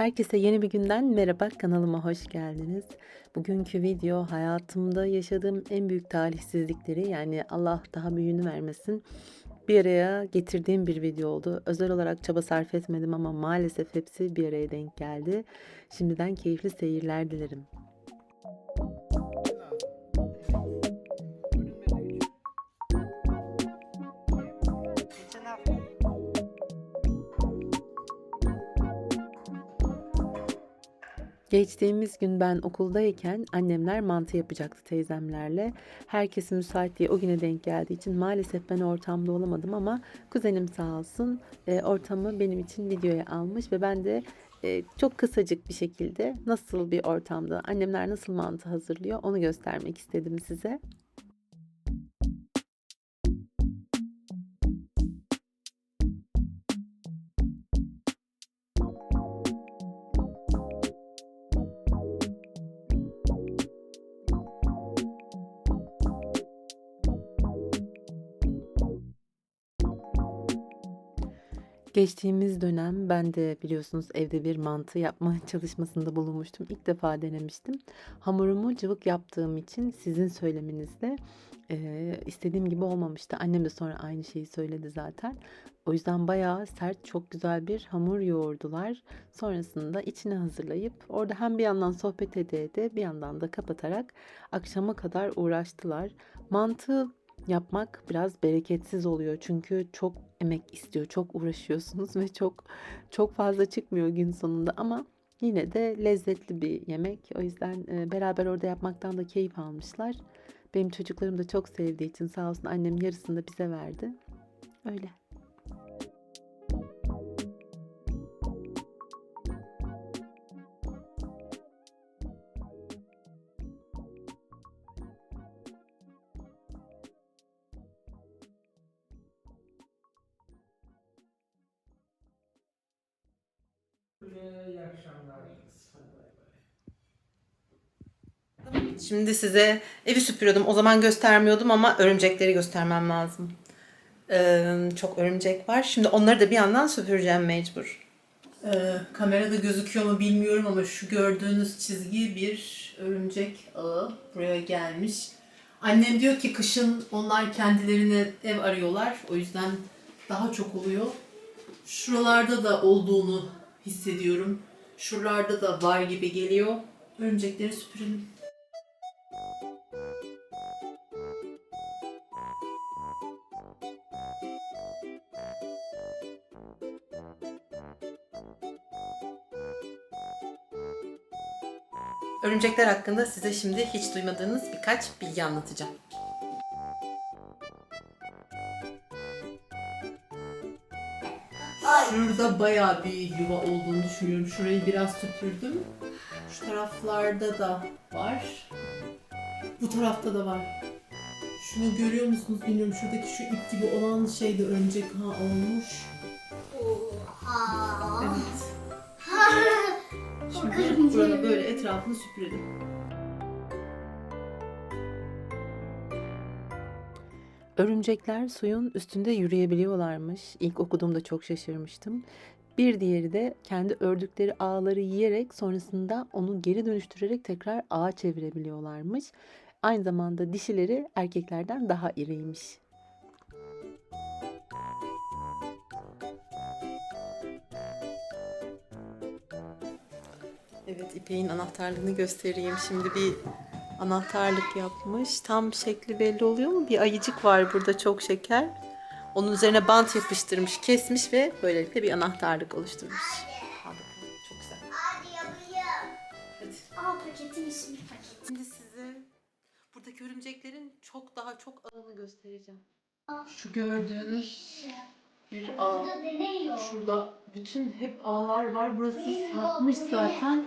Herkese yeni bir günden merhaba kanalıma hoş geldiniz. Bugünkü video hayatımda yaşadığım en büyük talihsizlikleri yani Allah daha büyüğünü vermesin bir araya getirdiğim bir video oldu. Özel olarak çaba sarf etmedim ama maalesef hepsi bir araya denk geldi. Şimdiden keyifli seyirler dilerim. Geçtiğimiz gün ben okuldayken annemler mantı yapacaktı teyzemlerle. Herkes müsait diye o güne denk geldiği için maalesef ben ortamda olamadım ama kuzenim sağ olsun e, ortamı benim için videoya almış ve ben de e, çok kısacık bir şekilde nasıl bir ortamda annemler nasıl mantı hazırlıyor onu göstermek istedim size. Geçtiğimiz dönem ben de biliyorsunuz evde bir mantı yapma çalışmasında bulunmuştum. İlk defa denemiştim. Hamurumu cıvık yaptığım için sizin söylemenizle eee, istediğim gibi olmamıştı. Annem de sonra aynı şeyi söyledi zaten. O yüzden bayağı sert, çok güzel bir hamur yoğurdular. Sonrasında içine hazırlayıp orada hem bir yandan sohbet ede ede bir yandan da kapatarak akşama kadar uğraştılar. Mantı Yapmak biraz bereketsiz oluyor çünkü çok emek istiyor, çok uğraşıyorsunuz ve çok çok fazla çıkmıyor gün sonunda ama yine de lezzetli bir yemek. O yüzden e, beraber orada yapmaktan da keyif almışlar. Benim çocuklarım da çok sevdiği için sağ olsun annem yarısını da bize verdi. Öyle. İyi akşamlar. Şimdi size evi süpürüyordum. O zaman göstermiyordum ama örümcekleri göstermem lazım. Ee, çok örümcek var. Şimdi onları da bir yandan süpüreceğim mecbur. Ee, kamerada gözüküyor mu bilmiyorum ama şu gördüğünüz çizgi bir örümcek ağı buraya gelmiş. Annem diyor ki kışın onlar kendilerine ev arıyorlar. O yüzden daha çok oluyor. Şuralarda da olduğunu hissediyorum. Şuralarda da var gibi geliyor. Örümcekleri süpürelim. Örümcekler hakkında size şimdi hiç duymadığınız birkaç bilgi anlatacağım. Şurada bayağı bir yuva olduğunu düşünüyorum. Şurayı biraz süpürdüm. Şu taraflarda da var. Bu tarafta da var. Şunu görüyor musunuz bilmiyorum. Şuradaki şu ip gibi olan şey de örümcek ha olmuş. Evet. Şimdi burada böyle etrafını süpürelim. Örümcekler suyun üstünde yürüyebiliyorlarmış. İlk okuduğumda çok şaşırmıştım. Bir diğeri de kendi ördükleri ağları yiyerek sonrasında onu geri dönüştürerek tekrar ağa çevirebiliyorlarmış. Aynı zamanda dişileri erkeklerden daha iriymiş. Evet İpek'in anahtarlığını göstereyim. Şimdi bir anahtarlık yapmış. Tam şekli belli oluyor mu? Bir ayıcık var burada çok şeker. Onun üzerine bant yapıştırmış, kesmiş ve böylelikle bir anahtarlık oluşturmuş. Bakalım, Çok güzel. Hadi yapayım. Hadi. Aa paketin ismi paket. Şimdi size buradaki örümceklerin çok daha çok ağını göstereceğim. Şu gördüğünüz bir ağ. Şurada bütün hep ağlar var. Burası sarkmış zaten.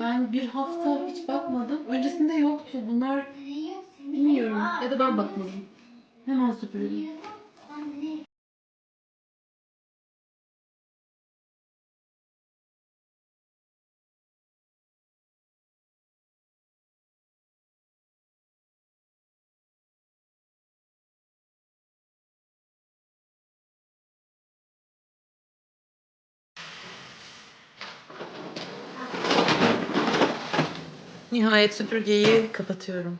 Ben bir hafta hiç bakmadım. Öncesinde yoktu. Bunlar bilmiyorum. Ya da ben bakmadım. Hemen süpürelim. Nihayet süpürgeyi kapatıyorum.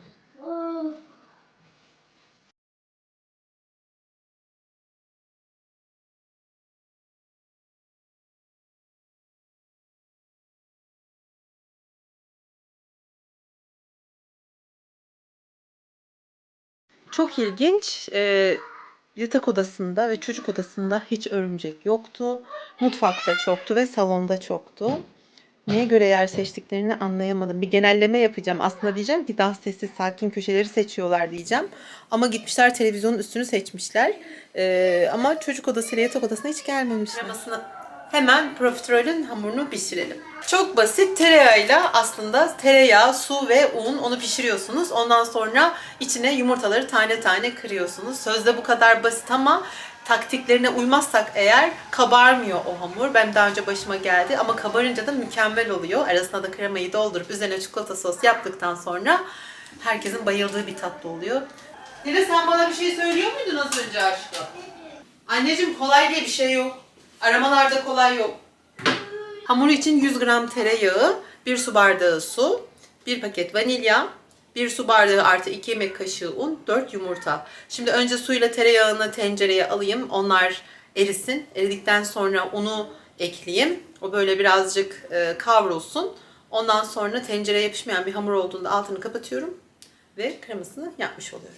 Çok ilginç. Ee, yatak odasında ve çocuk odasında hiç örümcek yoktu. Mutfakta çoktu ve salonda çoktu. Neye göre yer seçtiklerini anlayamadım. Bir genelleme yapacağım. Aslında diyeceğim ki daha sessiz, sakin köşeleri seçiyorlar diyeceğim. Ama gitmişler televizyonun üstünü seçmişler. Ee, ama çocuk odasıyla yatak odasına hiç gelmemişler. Hemen profiterolün hamurunu pişirelim. Çok basit tereyağıyla aslında tereyağı, su ve un onu pişiriyorsunuz. Ondan sonra içine yumurtaları tane tane kırıyorsunuz. Sözde bu kadar basit ama taktiklerine uymazsak eğer kabarmıyor o hamur. Benim daha önce başıma geldi ama kabarınca da mükemmel oluyor. Arasına da kremayı doldurup üzerine çikolata sos yaptıktan sonra herkesin bayıldığı bir tatlı oluyor. Nile sen bana bir şey söylüyor muydun az önce aşkım? Anneciğim kolay diye bir şey yok. Aramalarda kolay yok. Hamur için 100 gram tereyağı, 1 su bardağı su, 1 paket vanilya, 1 su bardağı artı 2 yemek kaşığı un, 4 yumurta. Şimdi önce suyla tereyağını tencereye alayım. Onlar erisin. Eridikten sonra unu ekleyeyim. O böyle birazcık e, kavrulsun. Ondan sonra tencereye yapışmayan bir hamur olduğunda altını kapatıyorum ve kremasını yapmış oluyorum.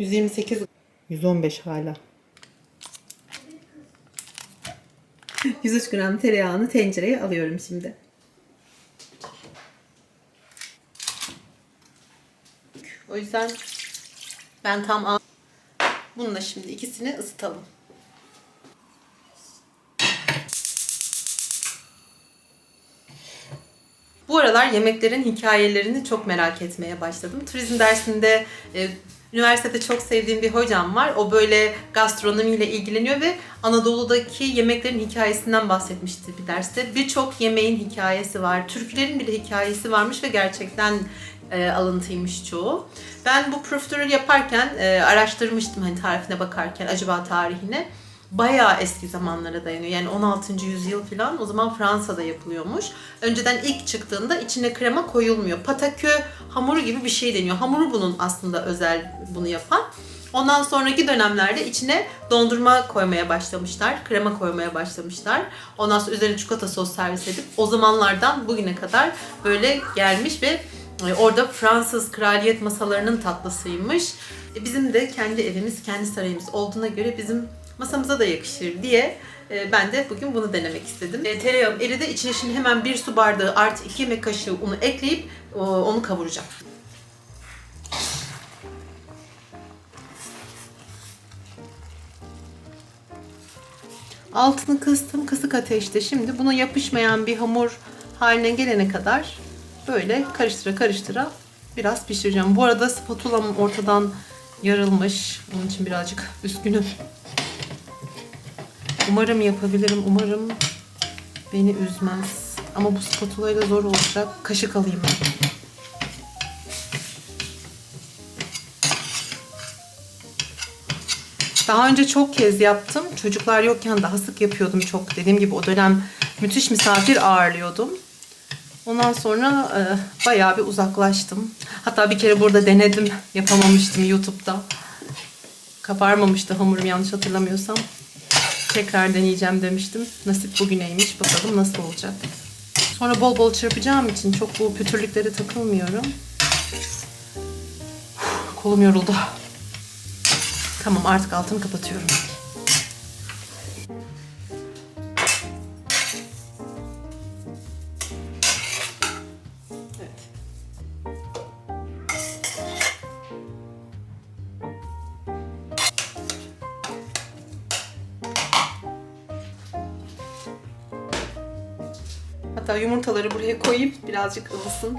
...128... 115 hala. 103 gram tereyağını tencereye alıyorum şimdi. O yüzden ben tam al- bununla şimdi ikisini ısıtalım. Bu aralar yemeklerin hikayelerini çok merak etmeye başladım. Turizm dersinde e, üniversitede çok sevdiğim bir hocam var. O böyle gastronomiyle ilgileniyor ve Anadolu'daki yemeklerin hikayesinden bahsetmişti bir derste. Birçok yemeğin hikayesi var. Türklerin bile hikayesi varmış ve gerçekten e, alıntıymış çoğu. Ben bu profiterol yaparken e, araştırmıştım hani tarifine bakarken acaba tarihine. Bayağı eski zamanlara dayanıyor. Yani 16. yüzyıl falan o zaman Fransa'da yapılıyormuş. Önceden ilk çıktığında içine krema koyulmuyor. Patakö hamuru gibi bir şey deniyor. Hamuru bunun aslında özel bunu yapan. Ondan sonraki dönemlerde içine dondurma koymaya başlamışlar. Krema koymaya başlamışlar. Ondan sonra üzerine çikolata sos servis edip o zamanlardan bugüne kadar böyle gelmiş ve e, Orada Fransız kraliyet masalarının tatlısıymış. E, Bizim de kendi evimiz, kendi sarayımız olduğuna göre bizim masamıza da yakışır diye e, ben de bugün bunu denemek istedim. E, Tereyağım eridi. İçine şimdi hemen bir su bardağı artı 2 yemek kaşığı unu ekleyip onu kavuracağım. Altını kıstım kısık ateşte. Şimdi buna yapışmayan bir hamur haline gelene kadar böyle karıştıra karıştıra biraz pişireceğim. Bu arada spatulam ortadan yarılmış. Onun için birazcık üzgünüm. Umarım yapabilirim. Umarım beni üzmez. Ama bu spatula ile zor olacak. Kaşık alayım ben. Daha önce çok kez yaptım. Çocuklar yokken daha sık yapıyordum çok. Dediğim gibi o dönem müthiş misafir ağırlıyordum. Ondan sonra e, bayağı bir uzaklaştım. Hatta bir kere burada denedim. Yapamamıştım YouTube'da. Kabarmamıştı hamurum yanlış hatırlamıyorsam. Tekrar deneyeceğim demiştim. Nasip bugüneymiş. Bakalım nasıl olacak. Sonra bol bol çırpacağım için çok bu pütürlüklere takılmıyorum. Kolum yoruldu. Tamam artık altını kapatıyorum. Hatta yumurtaları buraya koyayım birazcık ılısın.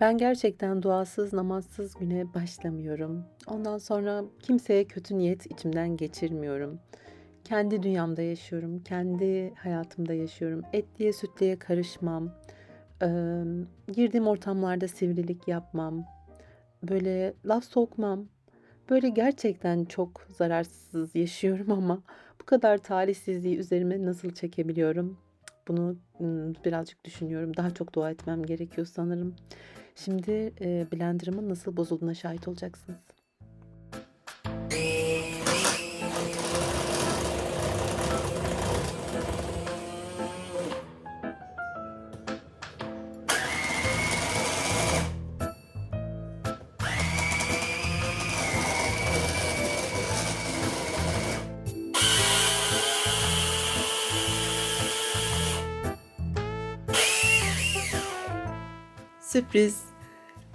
Ben gerçekten duasız, namazsız güne başlamıyorum. Ondan sonra kimseye kötü niyet içimden geçirmiyorum. Kendi dünyamda yaşıyorum, kendi hayatımda yaşıyorum. Etliye sütlüye karışmam. Eee, girdiğim ortamlarda sivrilik yapmam. Böyle laf sokmam. Böyle gerçekten çok zararsız yaşıyorum ama bu kadar talihsizliği üzerime nasıl çekebiliyorum? Bunu birazcık düşünüyorum. Daha çok dua etmem gerekiyor sanırım. Şimdi e, blenderımın nasıl bozulduğuna şahit olacaksınız. Sürpriz.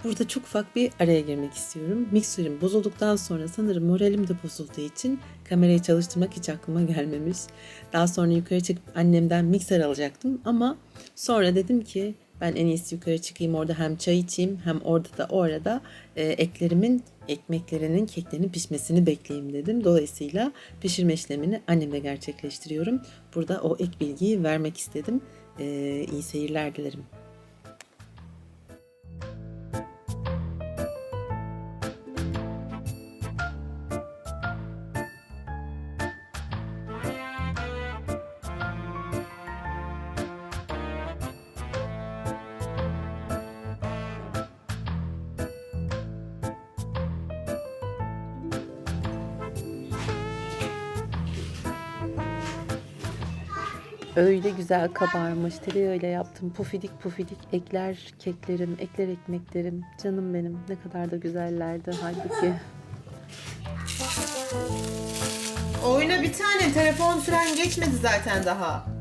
Burada çok ufak bir araya girmek istiyorum. Mikserim bozulduktan sonra sanırım moralim de bozulduğu için kamerayı çalıştırmak hiç aklıma gelmemiş. Daha sonra yukarı çıkıp annemden mikser alacaktım ama sonra dedim ki ben en iyisi yukarı çıkayım orada hem çay içeyim hem orada da o arada e, eklerimin ekmeklerinin keklerinin pişmesini bekleyeyim dedim. Dolayısıyla pişirme işlemini annemle gerçekleştiriyorum. Burada o ek bilgiyi vermek istedim. E, iyi seyirler dilerim. Öyle güzel kabarmış. Tereyağıyla yaptım. Pufidik pufidik ekler keklerim, ekler ekmeklerim. Canım benim. Ne kadar da güzellerdi halbuki. Oyna bir tane telefon süren geçmedi zaten daha.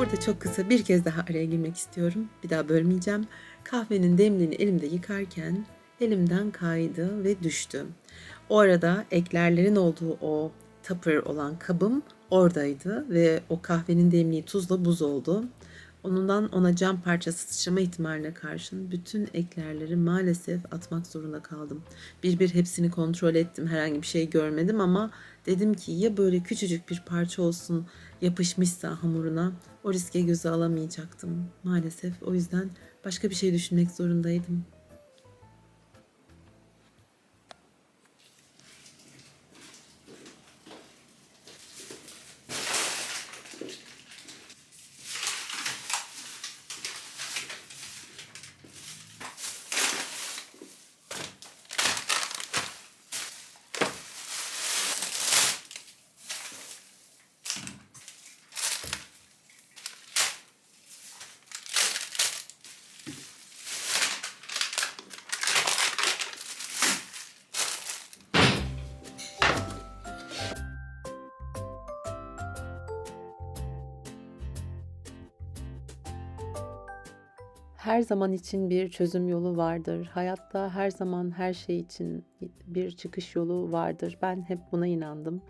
Burada çok kısa bir kez daha araya girmek istiyorum. Bir daha bölmeyeceğim. Kahvenin demliğini elimde yıkarken elimden kaydı ve düştü. O arada eklerlerin olduğu o tupper olan kabım oradaydı ve o kahvenin demliği tuzla buz oldu. Onundan ona cam parçası sıçrama ihtimaline karşın bütün eklerleri maalesef atmak zorunda kaldım. Bir bir hepsini kontrol ettim. Herhangi bir şey görmedim ama dedim ki ya böyle küçücük bir parça olsun yapışmışsa hamuruna o riske göze alamayacaktım. Maalesef o yüzden başka bir şey düşünmek zorundaydım. Her zaman için bir çözüm yolu vardır. Hayatta her zaman her şey için bir çıkış yolu vardır. Ben hep buna inandım.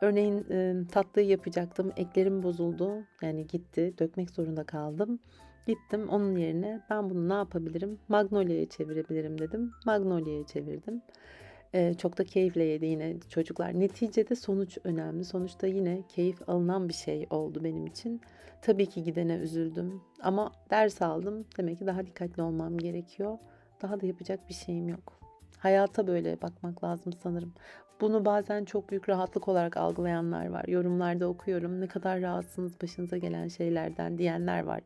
Örneğin tatlıyı yapacaktım. Eklerim bozuldu. Yani gitti. Dökmek zorunda kaldım. Gittim onun yerine ben bunu ne yapabilirim? Magnolia'ya çevirebilirim dedim. Magnolia'ya çevirdim. E, çok da keyifle yedi yine çocuklar. Neticede sonuç önemli. Sonuçta yine keyif alınan bir şey oldu benim için. Tabii ki gidene üzüldüm ama ders aldım. Demek ki daha dikkatli olmam gerekiyor. Daha da yapacak bir şeyim yok. Hayata böyle bakmak lazım sanırım. Bunu bazen çok büyük rahatlık olarak algılayanlar var. Yorumlarda okuyorum. Ne kadar rahatsınız başınıza gelen şeylerden diyenler var.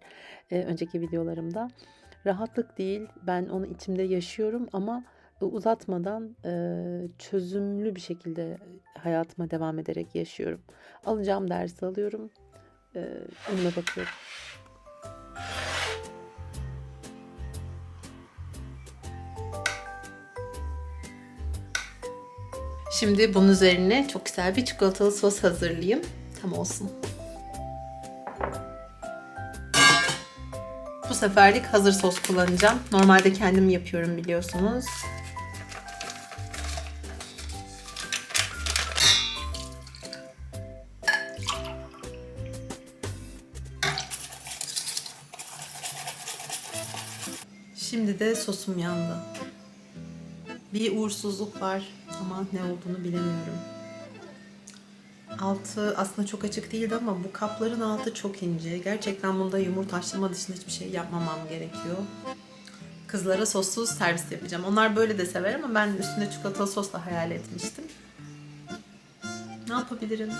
Ee, önceki videolarımda. Rahatlık değil. Ben onu içimde yaşıyorum ama uzatmadan eee, çözümlü bir şekilde hayatıma devam ederek yaşıyorum. Alacağım dersi alıyorum. Eee önüme bakıyorum. Şimdi bunun üzerine çok güzel bir çikolatalı sos hazırlayayım. Tam olsun. Bu seferlik hazır sos kullanacağım. Normalde kendim yapıyorum biliyorsunuz. Şimdi de sosum yandı. Bir uğursuzluk var ama ne olduğunu bilemiyorum. Altı aslında çok açık değildi ama bu kapların altı çok ince. Gerçekten bunda yumurta haşlama dışında hiçbir şey yapmamam gerekiyor. Kızlara sossuz servis yapacağım. Onlar böyle de sever ama ben üstüne çikolatalı sosla hayal etmiştim. Ne yapabilirim?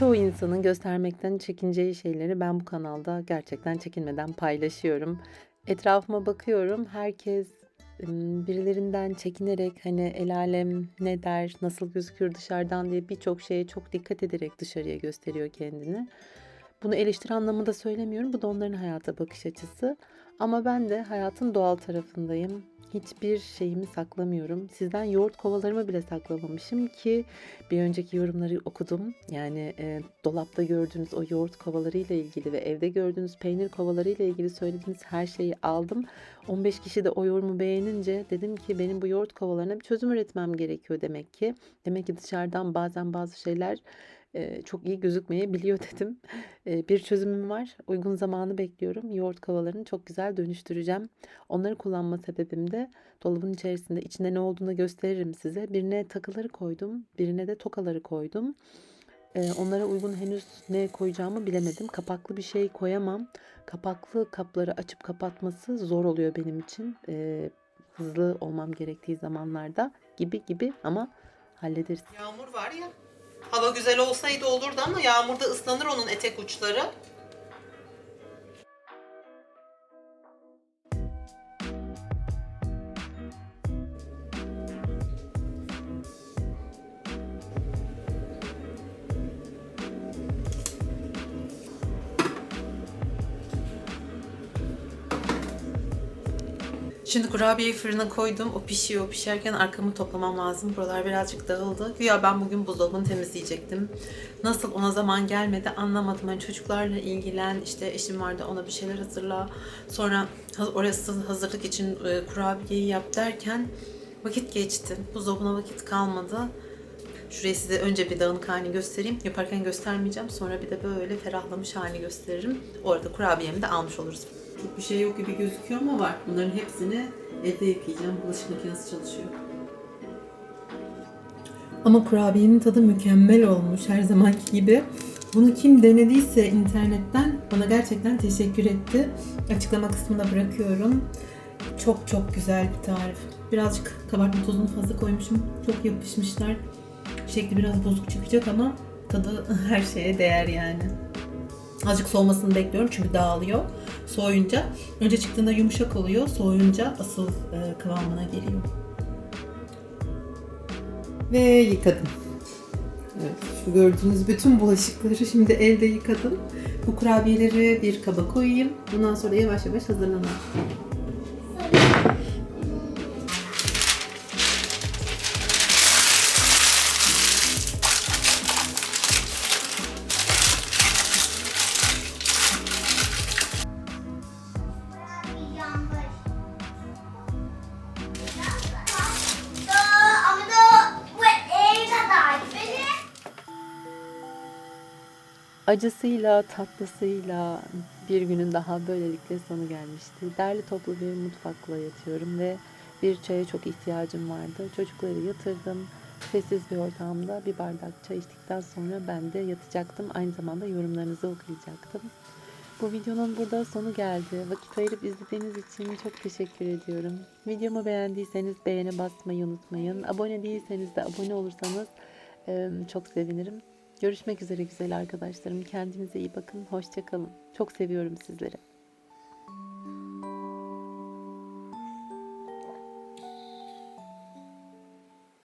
Çoğu insanın göstermekten çekineceği şeyleri ben bu kanalda gerçekten çekinmeden paylaşıyorum. Etrafıma bakıyorum. Herkes birilerinden çekinerek hani el alem ne der, nasıl gözükür dışarıdan diye birçok şeye çok dikkat ederek dışarıya gösteriyor kendini. Bunu eleştiri anlamında söylemiyorum. Bu da onların hayata bakış açısı. Ama ben de hayatın doğal tarafındayım. Hiçbir şeyimi saklamıyorum. Sizden yoğurt kovalarımı bile saklamamışım ki bir önceki yorumları okudum. Yani e, dolapta gördüğünüz o yoğurt kovalarıyla ilgili ve evde gördüğünüz peynir kovalarıyla ilgili söylediğiniz her şeyi aldım. 15 kişi de o yorumu beğenince dedim ki benim bu yoğurt kovalarına bir çözüm üretmem gerekiyor demek ki. Demek ki dışarıdan bazen bazı şeyler e, çok iyi gözükmeyebiliyor dedim. E, bir çözümüm var. Uygun zamanı bekliyorum. Yoğurt kovalarını çok güzel dönüştüreceğim. Onları kullanma sebebim de dolabın içerisinde içinde ne olduğunu gösteririm size. Birine takıları koydum, birine de tokaları koydum. E, onlara uygun henüz ne koyacağımı bilemedim. Kapaklı bir şey koyamam. Kapaklı kapları açıp kapatması zor oluyor benim için. E, hızlı olmam gerektiği zamanlarda gibi gibi ama hallederiz. Yağmur var ya. Hava güzel olsaydı olurdu ama yağmurda ıslanır onun etek uçları. Şimdi kurabiyeyi fırına koydum. O pişiyor. Pişerken arkamı toplamam lazım. Buralar birazcık dağıldı. Güya ben bugün buzdolabını temizleyecektim. Nasıl ona zaman gelmedi anlamadım. Hani çocuklarla ilgilen, işte eşim vardı ona bir şeyler hazırla. Sonra orası hazırlık için e, kurabiyeyi yap derken vakit geçti. Buzdolabına vakit kalmadı. Şuraya size önce bir dağınık halini göstereyim. Yaparken göstermeyeceğim. Sonra bir de böyle ferahlamış halini gösteririm. Orada kurabiyemi de almış oluruz. Çok bir şey yok gibi gözüküyor ama var. Bunların hepsini evde yıkayacağım. Bulaşık makinesi çalışıyor. Ama kurabiyenin tadı mükemmel olmuş her zamanki gibi. Bunu kim denediyse internetten bana gerçekten teşekkür etti. Açıklama kısmına bırakıyorum. Çok çok güzel bir tarif. Birazcık kabartma tozunu fazla koymuşum. Çok yapışmışlar. Şekli biraz bozuk çıkacak ama tadı her şeye değer yani. Azıcık soğumasını bekliyorum çünkü dağılıyor. Soğuyunca, önce çıktığında yumuşak oluyor. Soğuyunca asıl e, kıvamına geliyor. Ve yıkadım. Evet, şu gördüğünüz bütün bulaşıkları şimdi elde yıkadım. Bu kurabiyeleri bir kaba koyayım. Bundan sonra yavaş yavaş hazırlanır. acısıyla, tatlısıyla bir günün daha böylelikle sonu gelmişti. Derli toplu bir mutfakla yatıyorum ve bir çaya çok ihtiyacım vardı. Çocukları yatırdım. Sessiz bir ortamda bir bardak çay içtikten sonra ben de yatacaktım. Aynı zamanda yorumlarınızı okuyacaktım. Bu videonun burada sonu geldi. Vakit ayırıp izlediğiniz için çok teşekkür ediyorum. Videomu beğendiyseniz beğene basmayı unutmayın. Abone değilseniz de abone olursanız çok sevinirim. Görüşmek üzere güzel arkadaşlarım. Kendinize iyi bakın. Hoşçakalın. Çok seviyorum sizleri.